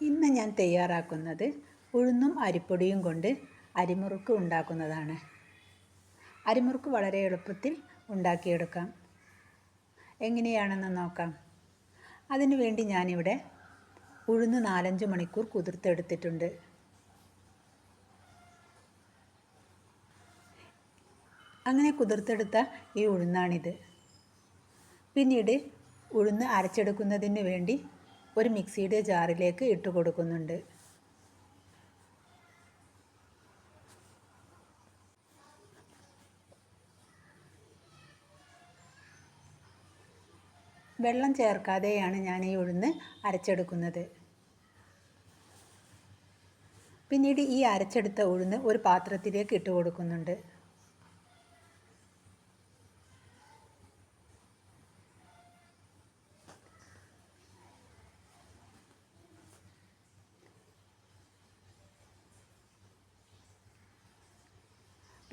ഇന്ന് ഞാൻ തയ്യാറാക്കുന്നത് ഉഴുന്നും അരിപ്പൊടിയും കൊണ്ട് അരിമുറുക്ക് ഉണ്ടാക്കുന്നതാണ്. അരിമുറുക്ക് വളരെ എളുപ്പത്തിൽ ഉണ്ടാക്കിയെടുക്കാം. എങ്ങനെയാണെന്ന് നോക്കാം. അതിനു വേണ്ടി ഞാനിവിടെ ഉഴുന്ന് നാലഞ്ച് മണിക്കൂർ കുതിർത്തെടുത്തിട്ടുണ്ട്. അങ്ങനെ കുതിർത്തെടുത്ത ഈ ഉഴുന്നാണിത്. പിന്നീട് ഉഴുന്ന് അരച്ചെടുക്കുന്നതിന് വേണ്ടി ഒരു മിക്സിയുടെ ജാറിലേക്ക് ഇട്ട് കൊടുക്കുന്നുണ്ട്. വെള്ളം ചേർക്കാതെയാണ് ഞാൻ ഈ ഉഴുന്ന് അരച്ചെടുക്കുന്നത്. പിന്നീട് ഈ അരച്ചെടുത്ത ഉഴുന്ന് ഒരു പാത്രത്തിലേക്ക് ഇട്ട് കൊടുക്കുന്നുണ്ട്.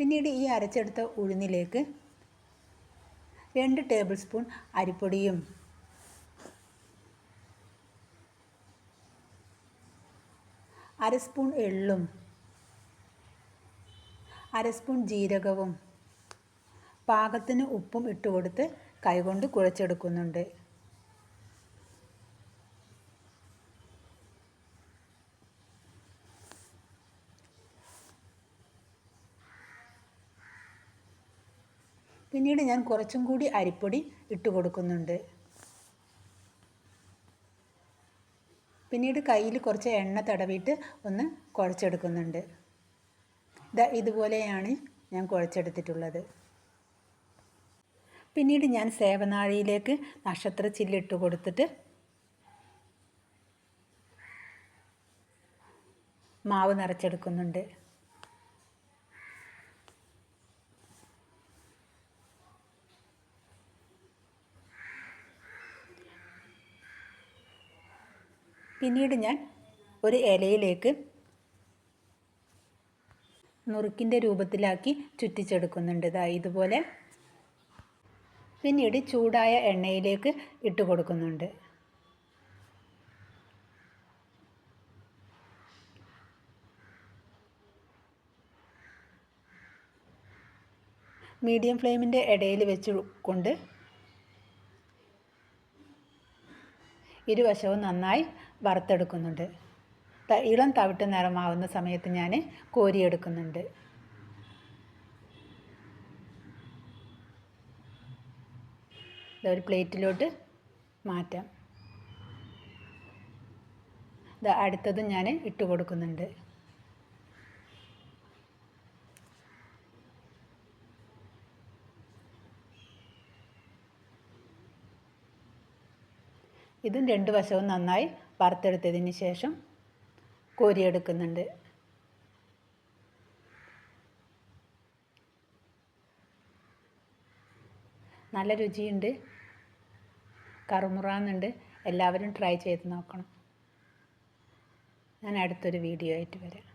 പിന്നീട് ഈ അരച്ചെടുത്ത ഉഴുന്നിലേക്ക് രണ്ട് ടേബിൾ സ്പൂൺ അരിപ്പൊടിയും അര സ്പൂൺ എള്ളും അര സ്പൂൺ ജീരകവും പാകത്തിന് ഉപ്പും ഇട്ടുകൊടുത്ത് കൈകൊണ്ട് കുഴച്ചെടുക്കുന്നുണ്ട്. പിന്നീട് ഞാൻ കുറച്ചും കൂടി അരിപ്പൊടി ഇട്ട് കൊടുക്കുന്നുണ്ട്. പിന്നീട് കയ്യിൽ കുറച്ച് എണ്ണ തടവിയിട്ട് ഒന്ന് കുഴച്ചെടുക്കുന്നുണ്ട്. ഇതാ ഇതുപോലെയാണ് ഞാൻ കുഴച്ചെടുത്തിട്ടുള്ളത്. പിന്നീട് ഞാൻ സേവനാഴിയിലേക്ക് നക്ഷത്ര ചില്ലിട്ട് കൊടുത്തിട്ട് മാവ് നിറച്ചെടുക്കുന്നുണ്ട്. പിന്നീട് ഞാൻ ഒരു ഇലയിലേക്ക് നുറുക്കിന്റെ രൂപത്തിലാക്കി ചുറ്റിച്ചെടുക്കുന്നുണ്ട്. ഇതാ ഇതുപോലെ പിന്നീട് ചൂടായ എണ്ണയിലേക്ക് ഇട്ട് കൊടുക്കുന്നുണ്ട്. മീഡിയം ഫ്ലെയിമിന്റെ ഇടയിൽ വെച്ച് കൊണ്ട് ഇരുവശവും നന്നായി വറുത്തെടുക്കുന്നുണ്ട്. ഇളം തവിട്ട് നിറമാവുന്ന സമയത്ത് ഞാൻ കോരിയെടുക്കുന്നുണ്ട്. ഒരു പ്ലേറ്റിലോട്ട് മാറ്റാം. ഇത് അടുത്തതും ഞാൻ ഇട്ട് കൊടുക്കുന്നുണ്ട്. ഇതും രണ്ട് വശവും നന്നായി വറുത്തെടുത്തതിന് ശേഷം കോരിയെടുക്കുന്നുണ്ട് നല്ല രുചിയുണ്ട്. കറുമുറാന്നുണ്ട്. എല്ലാവരും ട്രൈ ചെയ്ത് നോക്കണം. ഞാൻ അടുത്തൊരു വീഡിയോ ആയിട്ട് വരാം.